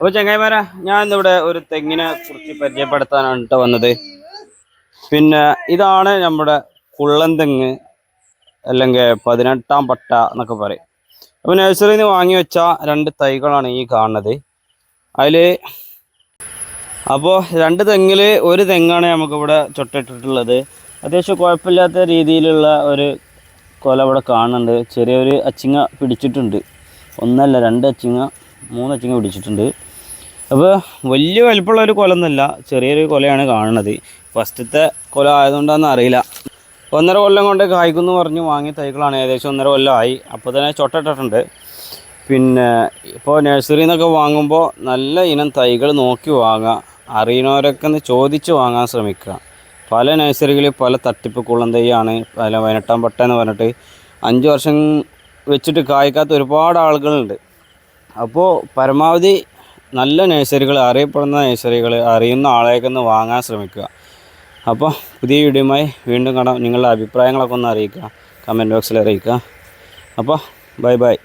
അപ്പോൾ ചങ്ങായിമാരാ ഞാൻ ഇന്നിവിടെ ഒരു തെങ്ങിനെ കുറിച്ച് പരിചയപ്പെടുത്താനാണ് കേട്ടോ വന്നത്. പിന്നെ ഇതാണ് നമ്മുടെ കുള്ളൻ തെങ്ങ്. അല്ലെങ്കിൽ പതിനെട്ടാം പട്ട എന്നൊക്കെ പറയും. അപ്പോൾ നഴ്സറിയിൽ നിന്ന് വാങ്ങി വെച്ച രണ്ട് തൈകളാണ് ഈ കാണുന്നത്. അതിൽ അപ്പോൾ രണ്ട് തെങ്ങിൽ ഒരു തെങ്ങാണ് നമുക്കിവിടെ ചൊട്ടിട്ടിട്ടുള്ളത്. അത്യാവശ്യം കുഴപ്പമില്ലാത്ത രീതിയിലുള്ള ഒരു കൊല ഇവിടെ കാണുന്നുണ്ട്. ചെറിയൊരു അച്ചിങ്ങ പിടിച്ചിട്ടുണ്ട്. ഒന്നല്ല രണ്ട് അച്ചിങ്ങ മൂന്ന് അച്ചിങ്ങ പിടിച്ചിട്ടുണ്ട്. അപ്പോൾ വലിയ വലിപ്പമുള്ള ഒരു കൊലൊന്നുമല്ല ചെറിയൊരു കൊലയാണ് കാണുന്നത്. ഫസ്റ്റത്തെ കൊല ആയതുകൊണ്ടാണെന്ന് അറിയില്ല. ഒന്നര കൊല്ലം കൊണ്ട് കായ്ക്കുന്നു പറഞ്ഞ് വാങ്ങിയ തൈകളാണ് ഏകദേശം ഒന്നര കൊല്ലമായി അപ്പോൾ തന്നെ ചൊട്ടിട്ടിട്ടുണ്ട്. പിന്നെ ഇപ്പോൾ നഴ്സറിയിൽ നിന്നൊക്കെ വാങ്ങുമ്പോൾ നല്ല ഇനം തൈകൾ നോക്കി വാങ്ങുക അറിയണവരൊക്കെ ഒന്ന് ചോദിച്ച് വാങ്ങാൻ ശ്രമിക്കുക. പല നഴ്സറികളിൽ പല തട്ടിപ്പ് കുളം തൈയാണ്. പല വയനെട്ടാം പട്ട എന്ന് പറഞ്ഞിട്ട് അഞ്ച് വർഷം വെച്ചിട്ട് കായ്ക്കാത്ത ഒരുപാട് ആളുകളുണ്ട്. അപ്പോൾ പരമാവധി നല്ല നഴ്സറികൾ അറിയപ്പെടുന്ന നഴ്സറികൾ അറിയുന്ന ആളെയൊക്കെ ഒന്ന് വാങ്ങാൻ ശ്രമിക്കുക. അപ്പോൾ പുതിയ വീഡിയോയുമായി വീണ്ടും കാണാം. നിങ്ങളുടെ അഭിപ്രായങ്ങളൊക്കെ ഒന്ന് അറിയിക്കുക. കമന്റ് ബോക്സിൽ അറിയിക്കുക. അപ്പോൾ ബൈ ബൈ.